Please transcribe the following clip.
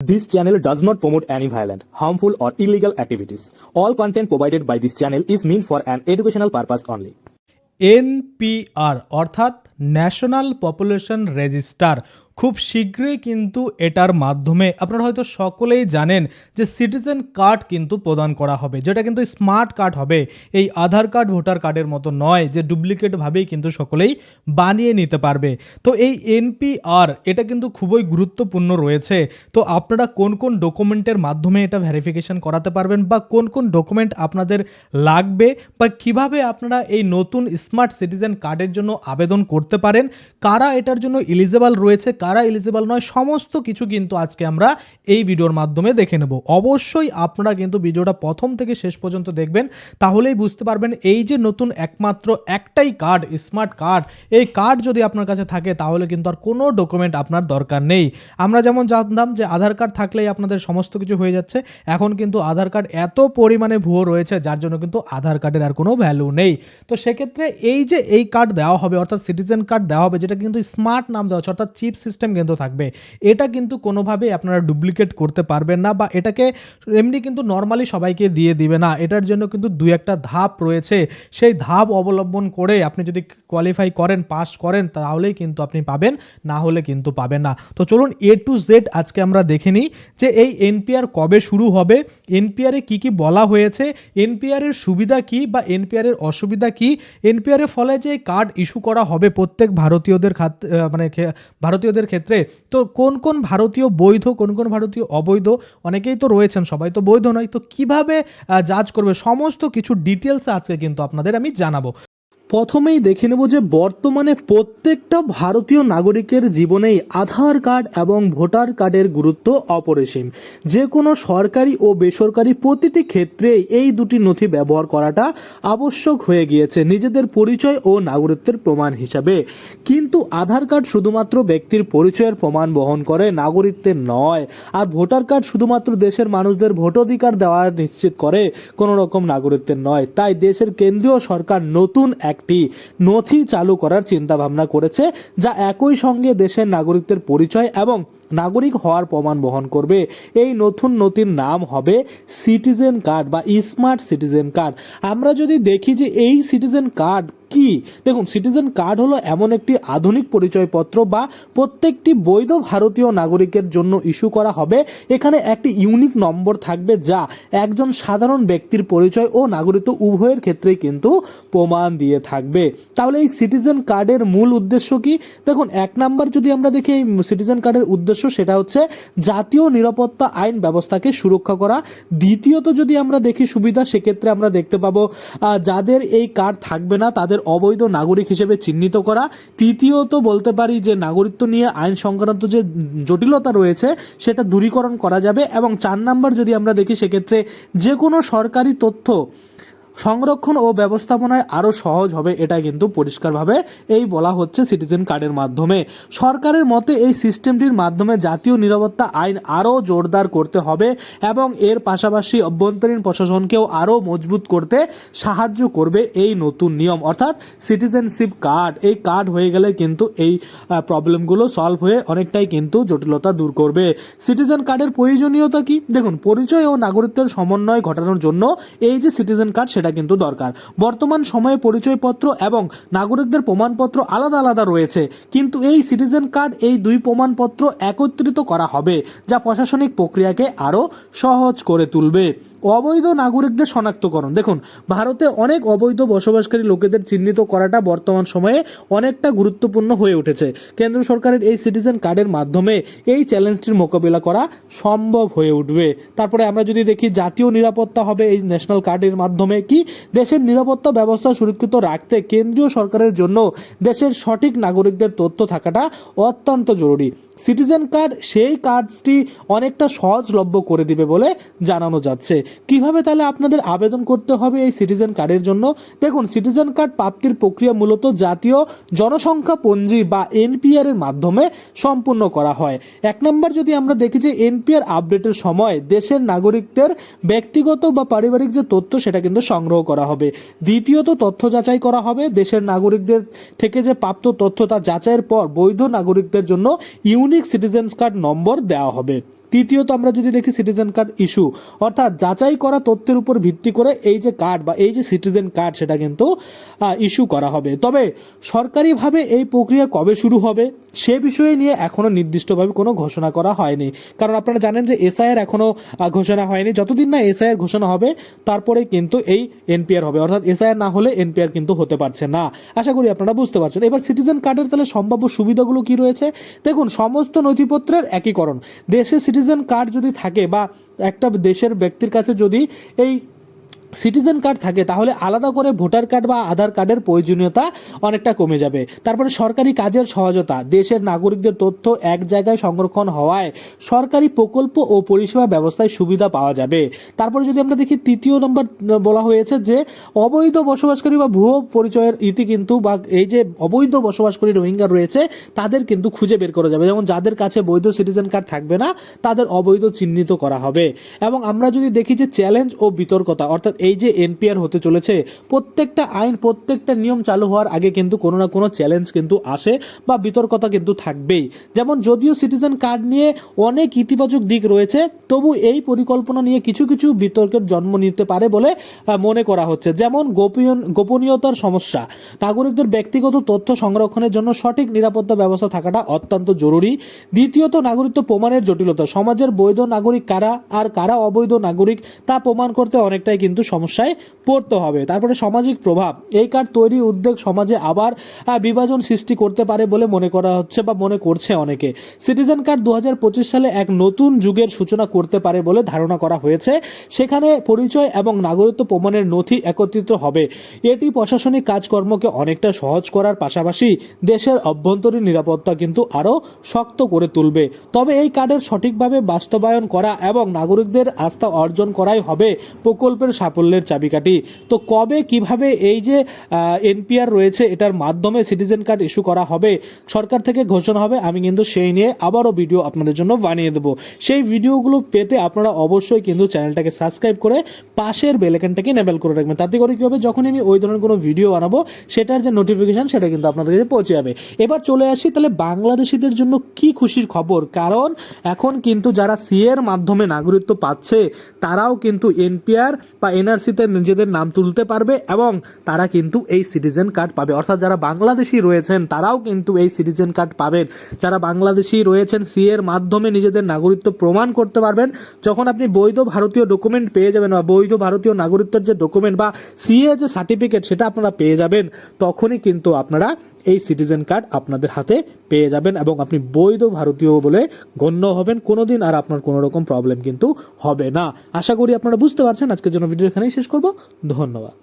This channel does not promote any violent, harmful, or illegal activities. All content provided by this channel is meant for an educational purpose only. NPR অর্থাৎ national population register খুব শীঘ্রই কিন্তু এটার মাধ্যমে আপনারা হয়তো সকলেই জানেন যে সিটিজেন কার্ড কিন্তু প্রদান করা হবে, যেটা কিন্তু স্মার্ট কার্ড হবে। এই আধার কার্ড ভোটার কার্ডের মতো নয়, যে ডুপ্লিকেটভাবেই কিন্তু সকলেই বানিয়ে নিতে পারবে। তো এই এনপিআর এটা কিন্তু খুবই গুরুত্বপূর্ণ রয়েছে। তো আপনারা কোন কোন ডকুমেন্টের মাধ্যমে এটা ভেরিফিকেশন করাতে পারবেন বা কোন কোন ডকুমেন্ট আপনাদের লাগবে বা কীভাবে আপনারা এই নতুন স্মার্ট সিটিজেন কার্ডের জন্য আবেদন করতে পারেন, কারা এটার জন্য এলিজেবল রয়েছে কারা এলিজিবল নয়, সমস্ত কিছু কিন্তু আজকে আমরা এই ভিডিওর মাধ্যমে দেখে নেব। অবশ্যই আপনারা কিন্তু ভিডিওটা প্রথম থেকে শেষ পর্যন্ত দেখবেন, তাহলেই বুঝতে পারবেন এই যে নতুন একমাত্র একটাই কার্ড স্মার্ট কার্ড এই কার্ড যদি আপনার কাছে থাকে, তাহলে কিন্তু আর কোনো ডকুমেন্ট আপনার দরকার নেই। আমরা যেমন জানতাম যে আধার কার্ড থাকলেই আপনাদের সমস্ত কিছু হয়ে যাচ্ছে, এখন কিন্তু আধার কার্ড এত পরিমাণে ভুয়ো রয়েছে, যার জন্য কিন্তু আধার কার্ডের আর কোনো ভ্যালু নেই। তো সেক্ষেত্রে এই যে এই কার্ড দেওয়া হবে, অর্থাৎ সিটিজেন কার্ড দেওয়া হবে, যেটা কিন্তু স্মার্ট নাম দেওয়া হচ্ছে, অর্থাৎ চিপ সিস্টেম কিন্তু থাকবে। এটা কিন্তু কোনোভাবেই আপনারা ডুপ্লিকেট করতে পারবেন না বা এটাকে এমনি কিন্তু নর্মালি সবাইকে দিয়ে দিবে না। এটার জন্য কিন্তু দু একটা ধাপ রয়েছে। সেই ধাপ অবলম্বন করে আপনি যদি কোয়ালিফাই করেন পাস করেন, তাহলেই কিন্তু আপনি পাবেন, না হলে কিন্তু পাবেন না। তো চলুন এ টু জেড আজকে আমরা দেখে নিই যে এই এনপিআর কবে শুরু হবে এনপিআরে কি কি বলা হয়েছে এনপিআরের সুবিধা কি বা এনপিআরের অসুবিধা কি? এনপিআর এর ফলে যে কার্ড ইস্যু করা হবে প্রত্যেক ভারতীয়দের খাত- মানে ভারতীয়দের ক্ষেত্রে তো কোন কোন ভারতীয় বৈধ, কোন কোন ভারতীয় অবৈধ, অনেকেই তো রয়েছেন, সবাই তো বৈধ নয়, তো কীভাবে জাজ করবে? সমস্ত কিছু ডিটেলস আজকে কিন্তু আপনাদের আমি জানাব। প্রথমেই দেখে নেব যে বর্তমানে প্রত্যেকটা ভারতীয় নাগরিকের জীবনেই আধার কার্ড এবং ভোটার কার্ডের গুরুত্ব অপরিসীম। যে কোনো সরকারি ও বেসরকারি প্রতিটি ক্ষেত্রেই এই দুটি নথি ব্যবহার করাটা আবশ্যক হয়ে গিয়েছে নিজেদের পরিচয় ও নাগরিকত্বের প্রমাণ হিসাবে। কিন্তু আধার কার্ড শুধুমাত্র ব্যক্তির পরিচয়ের প্রমাণ বহন করে নাগরিকত্বের নয়, আর ভোটার কার্ড শুধুমাত্র দেশের মানুষদের ভোটাধিকার দেওয়া নিশ্চিত করে কোনো রকম নাগরিকত্বের নয়। তাই দেশের কেন্দ্রীয় সরকার নতুন একটি নথি চালু করার চিন্তা ভাবনা করেছে যা একই সঙ্গে দেশের নাগরিকদের পরিচয় এবং নাগরিক হওয়ার প্রমাণ বহন করবে। এই নতুন নথির নাম হবে সিটিজেন কার্ড বা স্মার্ট সিটিজেন কার্ড। আমরা যদি দেখি যে এই সিটিজেন কার্ড কি, দেখুন সিটিজেন কার্ড হলো এমন একটি আধুনিক পরিচয়পত্র বা প্রত্যেকটি বৈধ ভারতীয় নাগরিকের জন্য ইস্যু করা হবে। এখানে একটি ইউনিক নম্বর থাকবে যা একজন সাধারণ ব্যক্তির পরিচয় ও নাগরিকত্ব উভয়ের ক্ষেত্রেই কিন্তু প্রমাণ দিয়ে থাকবে। তাহলে এই সিটিজেন কার্ডের মূল উদ্দেশ্য কি? দেখুন, এক নাম্বার যদি আমরা দেখি এই সিটিজেন কার্ডের উদ্দেশ্য সেটা হচ্ছে জাতীয় নিরাপত্তা আইন ব্যবস্থাকে সুরক্ষা করা। দ্বিতীয়ত যদি আমরা দেখি সুবিধা, সেক্ষেত্রে আমরা দেখতে পাবো যাদের এই কার্ড থাকবে না, তাদের অবৈধ নাগরিক হিসেবে চিহ্নিত করা। তৃতীয়ত বলতে পারি যে, নাগরিকত্ব নিয়ে আইন সংক্রান্ত যে জটিলতা রয়েছে, সেটা দূরীকরণ করা যাবে। এবং চার নাম্বার যদি আমরা দেখি, সেক্ষেত্রে যে কোনো সরকারি তথ্য সংরক্ষণ ও ব্যবস্থাপনায় আরও সহজ হবে এটা কিন্তু পরিষ্কারভাবে এই বলা হচ্ছে সিটিজেন কার্ডের মাধ্যমে। সরকারের মতে এই সিস্টেমটির মাধ্যমে জাতীয় নিরাপত্তা আইন আরও জোরদার করতে হবে এবং এর পাশাপাশি অভ্যন্তরীণ প্রশাসনকেও আরও মজবুত করতে সাহায্য করবে এই নতুন নিয়ম। অর্থাৎ সিটিজেনশিপ কার্ড এই কার্ড হয়ে গেলে কিন্তু এই প্রবলেমগুলো সলভ হয়ে অনেকটাই কিন্তু জটিলতা দূর করবে। সিটিজেন কার্ডের প্রয়োজনীয়তা কি? দেখুন, পরিচয় ও নাগরিকত্বের সমন্বয় ঘটানোর জন্য এই যে সিটিজেন কার্ড সেটা কিন্তু দরকার। বর্তমান সময়ে পরিচয়পত্র এবং নাগরিকদের প্রমাণপত্র আলাদা আলাদা রয়েছে। কিন্তু এই সিটিজেন কার্ড এই দুই প্রমাণপত্র একত্রিত করা হবে, যা প্রশাসনিক প্রক্রিয়াকে আরও সহজ করে তুলবে। অবৈধ নাগরিকদের শনাক্তকরণ। দেখুন, ভারতে অনেক অবৈধ বসবাসকারী লোকেদের চিহ্নিত করাটা বর্তমান সময়ে অনেকটা গুরুত্বপূর্ণ হয়ে উঠেছে। কেন্দ্র সরকারের এই সিটিজেন কার্ডের মাধ্যমে এই চ্যালেঞ্জটির মোকাবিলা করা সম্ভব হয়ে উঠবে। তারপরে আমরা যদি দেখি, জাতীয় নিরাপত্তা হবে এই ন্যাশনাল কার্ডের মাধ্যমে কি? দেশের নিরাপত্তা ব্যবস্থা সুরক্ষিত রাখতে কেন্দ্রীয় সরকারের জন্য দেশের সঠিক নাগরিকদের তথ্য থাকাটা অত্যন্ত জরুরি। সিটিজেন কার্ড সেই কার্ডসটি অনেকটা সহজলভ্য করে দিবে বলে জানানো যাচ্ছে। কীভাবে তাহলে আপনাদের আবেদন করতে হবে এই সিটিজেন কার্ডের জন্য? দেখুন, সিটিজেন কার্ড প্রাপ্তির প্রক্রিয়া মূলত জাতীয় জনসংখ্যা পঞ্জি বা এনপিআর এর মাধ্যমে সম্পূর্ণ করা হয়। এক নম্বর যদি আমরা দেখি যে এনপিআর আপডেটের সময় দেশের নাগরিকদের ব্যক্তিগত বা পারিবারিক যে তথ্য সেটা কিন্তু সংগ্রহ করা হবে। দ্বিতীয়ত তথ্য যাচাই করা হবে। দেশের নাগরিকদের থেকে যে প্রাপ্ত তথ্য তা যাচাইয়ের পর বৈধ নাগরিকদের জন্য ইউনিক সিটিজেন্স কার্ড নম্বর দেওয়া হবে। তৃতীয়ত আমরা যদি দেখি সিটিজেন কার্ড ইস্যু অর্থাৎ যাচাই করা তথ্যের উপর ভিত্তি করে এই যে কার্ড বা এই যে সিটিজেন কার্ড সেটা কিন্তু ইস্যু করা হবে। তবে সরকারিভাবে এই প্রক্রিয়া কবে শুরু হবে, সে বিষয়ে নিয়ে এখনও নির্দিষ্টভাবে কোনো ঘোষণা করা হয়নি। কারণ আপনারা জানেন যে এসআইআর এখনও ঘোষণা হয়নি। যতদিন না এসআইআর ঘোষণা হবে, তারপরে কিন্তু এই এনপিআর হবে। অর্থাৎ এসআইআর না হলে এনপিআর কিন্তু হতে পারছে না। আশা করি আপনারা বুঝতে পারছেন। এবার সিটিজেন কার্ডের তাহলে সম্ভাব্য সুবিধাগুলো কি রয়েছে? দেখুন, সমস্ত নথিপত্রের একীকরণ। দেশে সিটিজেন কার্ড যদি থাকে বা একটা দেশের ব্যক্তির কাছে যদি এই সিটিজেন কার্ড থাকে, তাহলে আলাদা করে ভোটার কার্ড বা আধার কার্ডের প্রয়োজনীয়তা অনেকটা কমে যাবে। তারপরে সরকারি কাজের সহজতা, দেশের নাগরিকদের তথ্য এক জায়গায় সংরক্ষণ হওয়ায় সরকারি প্রকল্প ও পরিষেবা ব্যবস্থায় সুবিধা পাওয়া যাবে। তারপরে যদি আমরা দেখি, তৃতীয় নম্বর বলা হয়েছে যে অবৈধ বসবাসকারী বা ভুয়ো পরিচয়ের ইতি কিন্তু বা এই যে অবৈধ বসবাসকারী রোহিঙ্গা রয়েছে, তাদের কিন্তু খুঁজে বের করা যাবে। যেমন যাদের কাছে বৈধ সিটিজেন কার্ড থাকবে না, তাদের অবৈধ চিহ্নিত করা হবে। এবং আমরা যদি দেখি যে চ্যালেঞ্জ ও বিতর্কতা, অর্থাৎ এই যে এনপিআর হতে চলেছে, প্রত্যেকটা আইন, প্রত্যেকটা নিয়ম চালু হওয়ার আগে কিন্তু কোনো না কোনো চ্যালেঞ্জ কিন্তু আসে বা বিতর্কতা কিন্তু থাকবেই। যেমন যদিও সিটিজেন কার্ড নিয়ে অনেক ইতিবাচক দিক রয়েছে, তবু এই পরিকল্পনা নিয়ে কিছু কিছু বিতর্কের জন্ম নিতে পারে বলে মনে করা হচ্ছে। যেমন গোপনীয় গোপনীয়তার সমস্যা। নাগরিকদের ব্যক্তিগত তথ্য সংরক্ষণের জন্য সঠিক নিরাপত্তা ব্যবস্থা থাকাটা অত্যন্ত জরুরি। দ্বিতীয়ত, নাগরিকত্ব প্রমাণের জটিলতা। সমাজের বৈধ নাগরিক কারা আর কারা অবৈধ নাগরিক তা প্রমাণ করতে অনেকটাই কিন্তু সমস্যায় পড়তে হবে। তারপরে সামাজিক প্রভাব। এই কার্ড তৈরি উদ্যোগ সমাজে আবার বিভাজন সৃষ্টি করতে পারে বলে মনে করা হচ্ছে বা মনে করছে অনেকে। সিটিজেন কার্ড দু হাজার পঁচিশ সালে এক নতুন যুগের সূচনা করতে পারে বলে ধারণা করা হয়েছে। সেখানে পরিচয় এবং নাগরিকত্ব প্রমাণের নথি একত্রিত হবে। এটি প্রশাসনিক কাজকর্মকে অনেকটা সহজ করার পাশাপাশি দেশের অভ্যন্তরীণ নিরাপত্তা কিন্তু আরও শক্ত করে তুলবে। তবে এই কার্ডের সঠিকভাবে বাস্তবায়ন করা এবং নাগরিকদের আস্থা অর্জন করাই হবে প্রকল্পের সাফল্যের চাবিকাঠি। তো কবে, কীভাবে এই যে এনপিআর রয়েছে, এটার মাধ্যমে সিটিজেন কার্ড ইস্যু করা হবে, সরকার থেকে ঘোষণা হবে, আমি কিন্তু সেই নিয়ে আবারও ভিডিও আপনাদের জন্য বানিয়ে দেবো। সেই ভিডিওগুলো পেতে আপনারা অবশ্যই কিন্তু চ্যানেলটাকে সাবস্ক্রাইব করে পাশের বেলেকানটাকে নেবেল করে রাখবেন। তাতে করে কী হবে যখন আমি ওই ধরনের কোনো ভিডিও বানাবো, সেটার যে নোটিফিকেশান সেটা কিন্তু আপনাদের কাছে পৌঁছে যাবে। এবার চলে আসি, তাহলে বাংলাদেশিদের জন্য কি খুশির খবর? কারণ এখন কিন্তু যারা সি এর মাধ্যমে নাগরিকত্ব পাচ্ছে, তারাও কিন্তু এনপিআর বা এনআরসিতে নিজেদের নাম তুলতে পারবে এবং তারা কিন্তু এই সিটিজেন কার্ড পাবে। অর্থাৎ যারা বাংলাদেশি রয়েছেন, তারাও কিন্তু এই সিটিজেন কার্ড পাবেন। যারা বাংলাদেশি রয়েছেন, সি এর মাধ্যমে নিজেদের নাগরিকত্ব প্রমাণ করতে পারবেন। যখন আপনি বৈধ ভারতীয় ডকুমেন্ট পেয়ে যাবেন বা বৈধ ভারতীয় নাগরিকত্বের যে ডকুমেন্ট বা সি এ যে সার্টিফিকেট সেটা আপনারা পেয়ে যাবেন, তখনই কিন্তু আপনারা এই সিটিজেন কার্ড আপনাদের হাতে পেয়ে যাবেন এবং আপনি বৈধ ভারতীয় বলে গণ্য হবেন। কোনোদিন আর আপনার কোনো রকম প্রবলেম কিন্তু হবে না। আশা করি আপনারা বুঝতে পারছেন। আজকের জন্য ভিডিও এখানেই শেষ করব। ধন্যবাদ।